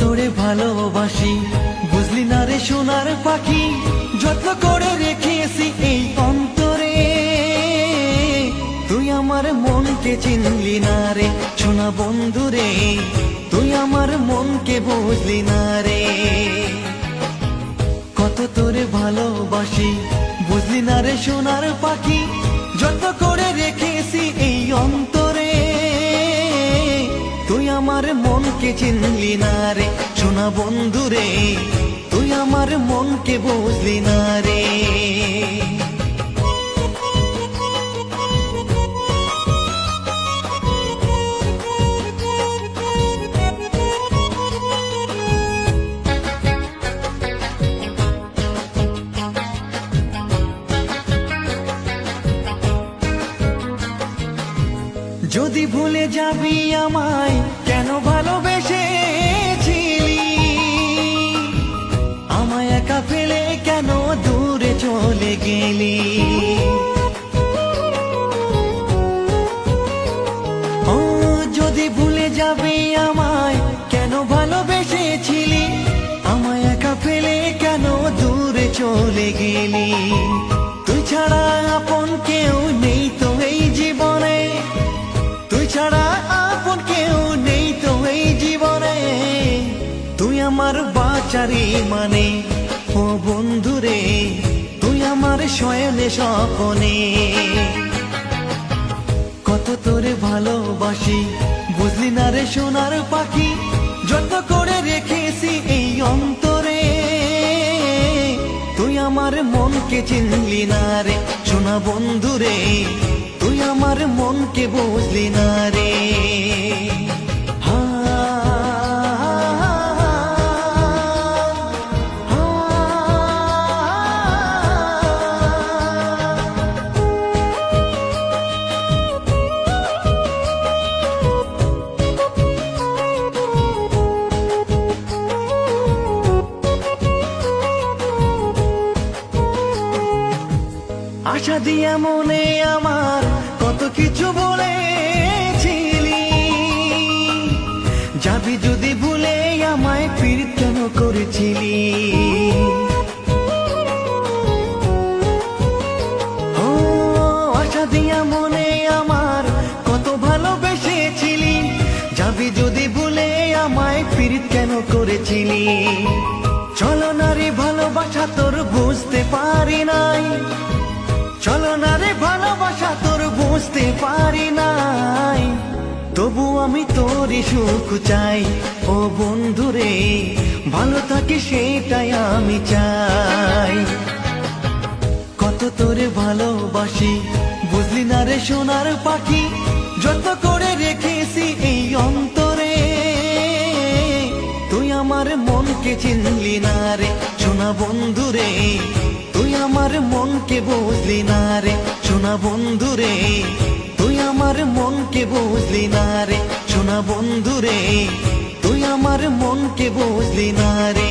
তোরে ভালোবাসি। বুঝলি না রে সোনার পাখি, যত্ন করে রেখেছি এই অন্তরে। তুই আমার মনকে চিনলি না রে, সোনা বন্ধু রে। তুই আমার মনকে বুঝলি না রে। কত তোরে ভালোবাসি, বুঝলি না রে সোনার পাখি, যত্ন করে রেখেছি এই অন্তরে। তুই আমার মনকে চিনলি না রে। সোনা বন্ধু রে তুই আমার মনকে বুঝলি না রে। যদি ভুলে যাবি আমায়, কেন ভালোবেসেছিলি? আমায় একা ফেলে কেন দূরে চলে গেলি? ও, যদি ভুলে যাবি আমায়, কেন ভালোবেসেছিলি? আমায় একা ফেলে কেন দূরে চলে গেলি? তুই ছাড়া আপন কেউ নেই তো। বাচারি মানে ও বন্ধুরে, তুই আমার শয়নে স্বপনে। কত তোরে ভালোবাসি, বুঝলি না রে সোনার পাখি, যত করে রেখেছি এই অন্তরে। তুই আমার মনকে চিনলি না রে, সোনা বন্ধু রে তুই আমার মনকে বুঝলি না রে। আশা দিয়া মনে আমার কত কিছু বলেছিলি। যাবি যদি ভুলে আমায় ফির কেন করেছিলি আশা দিয়া মনে আমার কত ভালোবেসেছিলি। যাবি যদি ভুলে আমায় ফির কেন করেছিলি। চলো নারী ভালোবাসা তোর বুঝতে পারি নাই তবু আমি তোরই সুখ চাই। ও বন্ধু রে ভালো থাকি সেটাই আমি চাই। কত তোরে ভালোবাসি, বুঝলি না রে সোনার পাখি? যত করে রেখেছি এই অন্তরে। তুই আমার মনকে চিনলি না রে সোনা বন্ধু রে তুই আমার মনকে বুঝলি না রে সোনা বন্ধু রে তুই আমার মনকে বুঝলি না রে। সোনা বন্ধু রে তুই আমার মনকে বুঝলি না রে।